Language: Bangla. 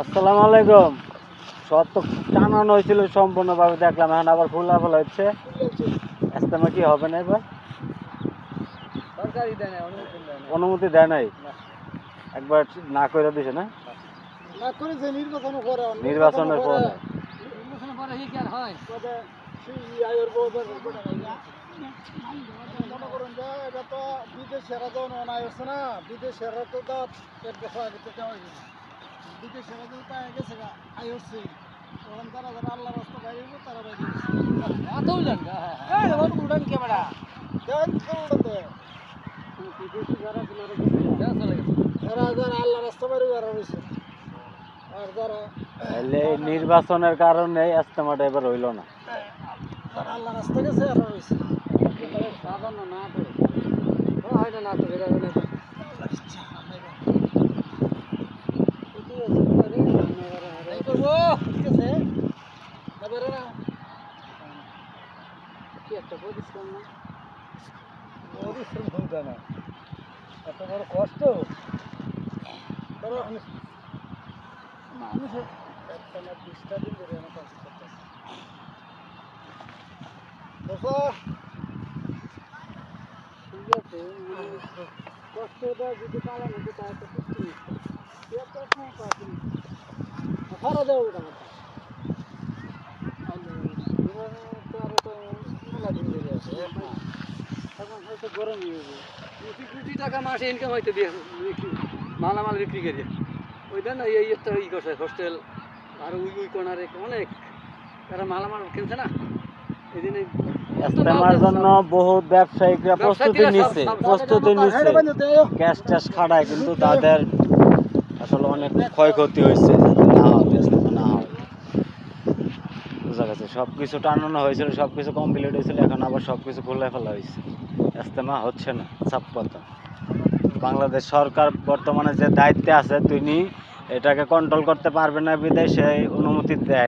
আসসালামু আলাইকুম। সব তো টানানো হয়েছিল সম্পূর্ণভাবে দেখলাম এখন আবার খোলা ফেলা হচ্ছে। ইস্তেমা কি হবে না এবার? অনুমতি দেয় নাই। একবার না করে দিছে না? নির্বাচনের পরে। বিদেশেরা তো বিদেশেরা তো পায়ে গেছে গা হচ্ছে। তখন তারা যারা আল্লাহ রাস্তা বাইরে হইবো, তারা বাইরে এত উড়ান হ্যাঁ উড়ান কে বেড়া দেন তো উড়ান দেয় বিদেশি যারা ছিল যারা যারা আল্লাহ রাস্তা বাইরে বেড়া রয়েছে। আর যারা এই নির্বাচনের কারণে ইস্তেমাটা এবার হইল না। আল্লাহ রাস্তা গেছে আর রয়েছে। সাধারণ না তো। হয় না তো কি একটা পরিশ্রম না? পরিশ্রম না। এত বড় কষ্ট? ধরো মানুষের একটা না বিশটা দিন ধরে আমার কাজ করতেছে ঠিক আছে কষ্টটা যদি পালন হতো তাহলে তো কিছু নিচ্ছে গরমই হবে কোটি কোটি টাকা মাসে ইনকাম হয়তো দিয়ে মালামাল বিক্রি করে এই একটা ই করছে হোস্টেল আর ওই ওই কোনারে অনেক। তারা মালামাল কিনছে না। এই দিনে ইস্তেমার জন্য বহুত ব্যবসায়িকরা প্রস্তুতি নিচ্ছে প্রস্তুতি নিচ্ছে ক্যাশ ট্যাশ খাড়ায় কিন্তু তাদের আসলে অনেক ক্ষয়ক্ষতি হয়েছে যাতে না হবে ইস্তেমা না বুঝা গেছে সব কিছু টানানো হয়েছিল সব কিছু কমপ্লিট হয়েছিল এখন আবার সব কিছু খুলে ফেলা হয়েছে ইস্তেমা হচ্ছে না সাপ কথা বাংলাদেশ সরকার বর্তমানে যে দায়িত্বে আছে, তিনি এটাকে কন্ট্রোল করতে পারবে না বিদেশে অনুমতি দেয়।